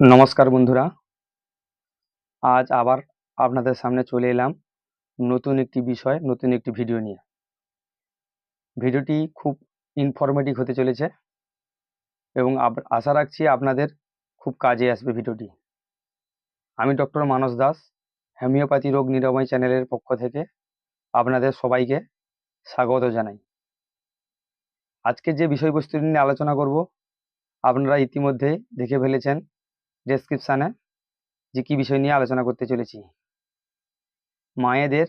নমস্কার বন্ধুরা। আজ আবার আপনাদের সামনে চলে এলাম নতুন একটি বিষয়, নতুন একটি ভিডিও নিয়ে। ভিডিওটি খুব ইনফরমেটিভ হতে চলেছে এবং আশা রাখছি আপনাদের খুব কাজে আসবে ভিডিওটি। আমি ডক্টর মানস দাস হোমিওপ্যাথি রোগ নিরাময় চ্যানেলের পক্ষ থেকে আপনাদের সবাইকে স্বাগত জানাই। আজকে যে বিষয়বস্তু নিয়ে আলোচনা করব, আপনারা ইতিমধ্যে দেখে ফেলেছেন ডেসক্রিপশানে যে কী বিষয় নিয়ে আলোচনা করতে চলেছি। মায়েদের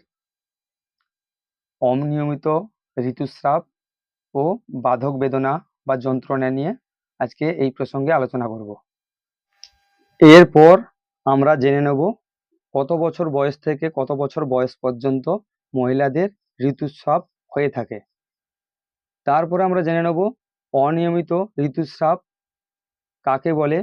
অনিয়মিত ঋতুস্রাব ও বাধক বেদনা বা যন্ত্রণা নিয়ে আজকে এই প্রসঙ্গে আলোচনা করব। এরপর আমরা জেনে নেব কত বছর বয়স থেকে কত বছর বয়স পর্যন্ত মহিলাদের ঋতুস্রাব হয়ে থাকে। তারপরে আমরা জেনে নেব অনিয়মিত ঋতুস্রাব কাকে বলে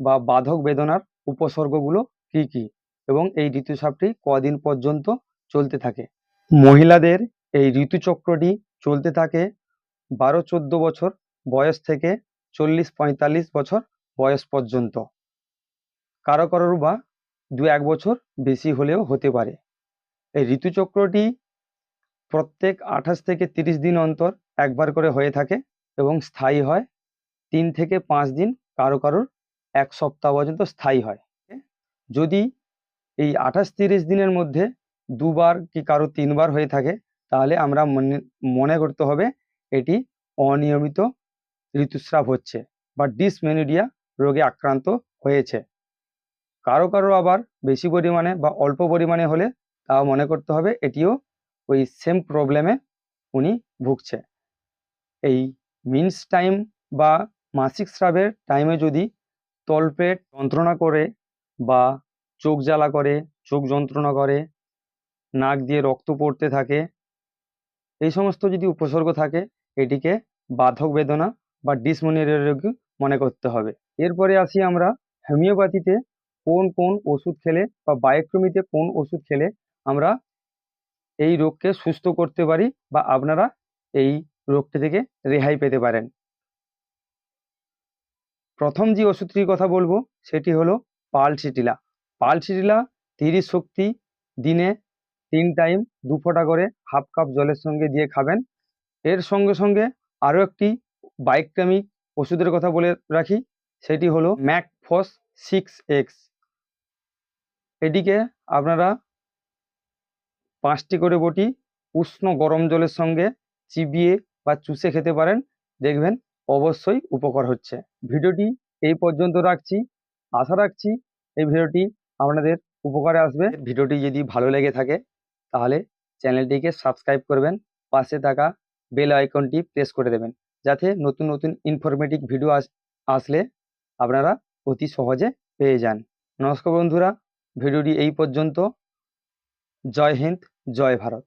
বা বাধক বেদনার উপসর্গগুলো কি কি? এবং এই ঋতুস্রাবটি কদিন পর্যন্ত চলতে থাকে? মহিলাদের এই ঋতুচক্রটি চলতে থাকে বারো চোদ্দ বছর বয়স থেকে চল্লিশ পঁয়তাল্লিশ বছর বয়স পর্যন্ত। কারও কারোর বা দু এক বছর বেশি হলেও হতে পারে। এই ঋতুচক্রটি প্রত্যেক আঠাশ থেকে তিরিশ দিন অন্তর একবার করে হয়ে থাকে এবং স্থায়ী হয়। তিন থেকে পাঁচ দিন কারও কারোর এক সপ্তাহ পর্যন্ত স্থায়ী হয়। যদি এই আঠাশ তিরিশ দিনের মধ্যে দুবার কি কারও তিনবার হয়ে থাকে, তাহলে আমরা মনে করতে হবে এটি অনিয়মিত ঋতুস্রাব হচ্ছে বা ডিসমেনোরিয়া রোগে আক্রান্ত হয়েছে। কারও কারও আবার বেশি পরিমাণে বা অল্প পরিমাণে হলে তাও মনে করতে হবে এটিও ওই সেম প্রবলেমে উনি ভুগছে। এই মিন্স টাইম বা মাসিক স্রাবের টাইমে যদি তলপেট যন্ত্রণা করে বা চোখ জ্বালা করে, চোখ যন্ত্রণা করে, নাক দিয়ে রক্ত পড়তে থাকে, এই সমস্ত যদি উপসর্গ থাকে, এটিকে বাধক বেদনা বা ডিসমোনিয়ার রোগ মনে করতে হবে। এরপরে আসি আমরা হোমিওপ্যাথিতে কোন কোন ওষুধ খেলে বা বায়োক্রমিতে কোন ওষুধ খেলে আমরা এই রোগকে সুস্থ করতে পারি বা আপনারা এই রোগটি থেকে রেহাই পেতে পারেন। প্রথম যে ওষুধটির কথা বলব, সেটি হলো পালসিটিলা। পালসিটিলা তিরিশ শক্তি দিনে তিন টাইম দু ফোঁটা করে হাফ কাপ জলের সঙ্গে দিয়ে খাবেন। এর সঙ্গে সঙ্গে আরও একটি বাইকটামিক ওষুধের কথা বলে রাখি, সেটি হলো ম্যাকফস সিক্স এক্স। এটিকে আপনারা পাঁচটি করে বটি উষ্ণ গরম জলের সঙ্গে চিবিয়ে বা চুষে খেতে পারেন। দেখবেন অবশ্যই উপকার হচ্ছে। ভিডিওটি এই পর্যন্ত রাখছি। আশা রাখছি এই ভিডিওটি আপনাদের উপকারে আসবে। ভিডিওটি যদি ভালো লেগে থাকে, তাহলে চ্যানেলটিকে সাবস্ক্রাইব করবেন, পাশে থাকা বেল আইকনটি প্রেস করে দেবেন, যাতে নতুন নতুন ইনফরমেটিভ ভিডিও আস, আসলে আপনারা অতি সহজে পেয়ে যান। নমস্কার বন্ধুরা, ভিডিওটি এই পর্যন্ত। জয় হিন্দ, জয় ভারত।